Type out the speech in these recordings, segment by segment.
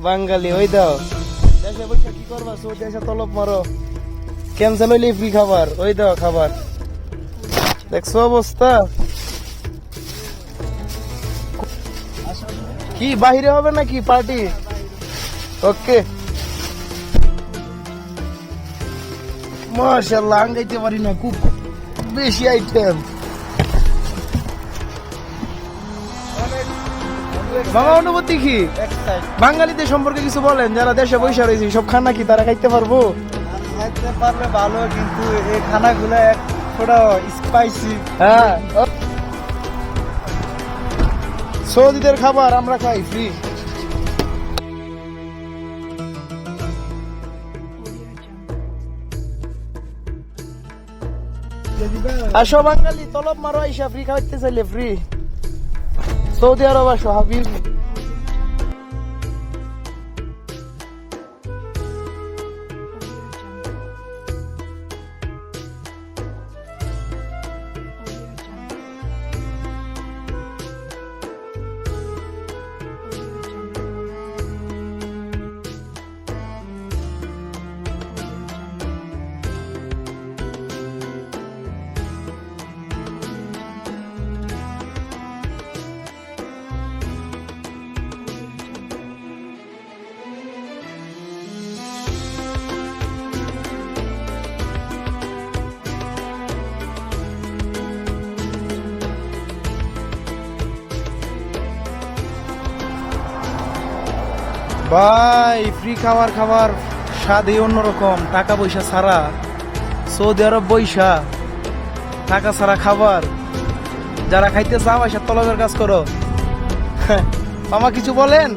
বাঙালি, ওই দাও। দেশে বসে কি করবা? সৌদি দেশে তলব মারো। ক্যান্সেল হইলে ফ্রি খাবার? ওই দাও খাবার। দেখছ অবস্থা? কি, বাহিরে হবে নাকি পার্টি? ওকে। মাশাল্লাহ আঙ্গাইতে পারি না, খুব বেশি আইটেম মামা অনুভূতি কি? বাঙালিদের সম্পর্কে কিছু বলেন যারা দেশে বসে রয়েছে সব খানা কি তারা খাইতে পারব? খাইতে পারলে ভালো কিন্তু এই খানাগুলো এক থোড়া স্পাইসি হ্যাঁ। সৌদিদের খাবার আমরা খাই ফ্রি আসো বাঙালি তলব মারো আইসা ফ্রি খাওয়াইতে চাইলে ফ্রি সৌদি আরব আসো হাবিব ভাই ফ্রি খাবার খাবার, স্বাদই অন্যরকম, টাকা পয়সা ছাড়া। সৌদি আরব বৈশা টাকা ছাড়া খাবার। যারা খাইতে চাও আসা তলবের কাজ করো। মামা, কিছু বলেন?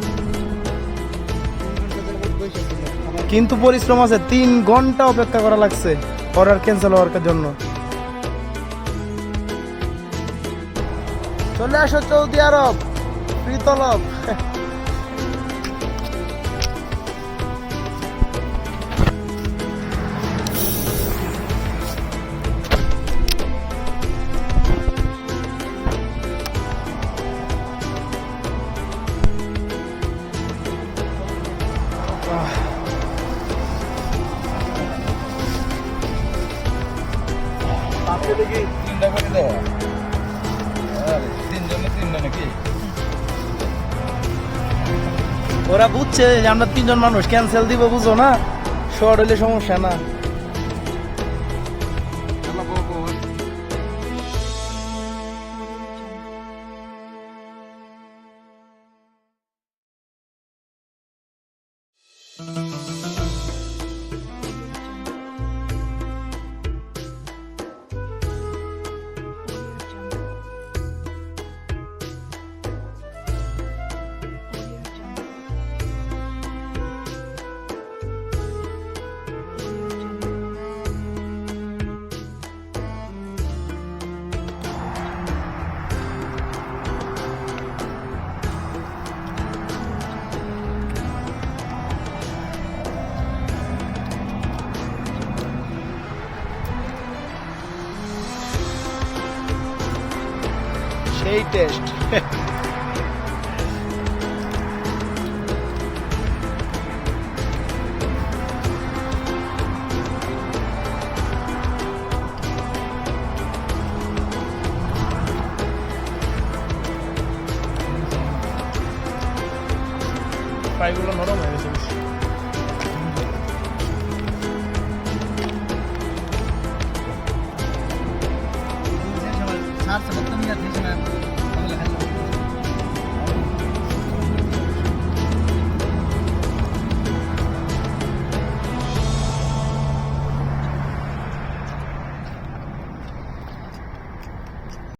কিন্তু পরিশ্রম আছে, তিন ঘণ্টা অপেক্ষা করা লাগছে অর্ডার ক্যান্সেল হওয়ার জন্য। চলে আসো সৌদি আরব ফ্রি তলব। ওরা বুঝছে যে আমরা তিনজন মানুষ ক্যান্সেল দিব বুঝো না? শর্ট হলে সমস্যা না। সেই টেস্ট পাইগুলো নরম হয়ে গেছে বেশি। ছাড়ছে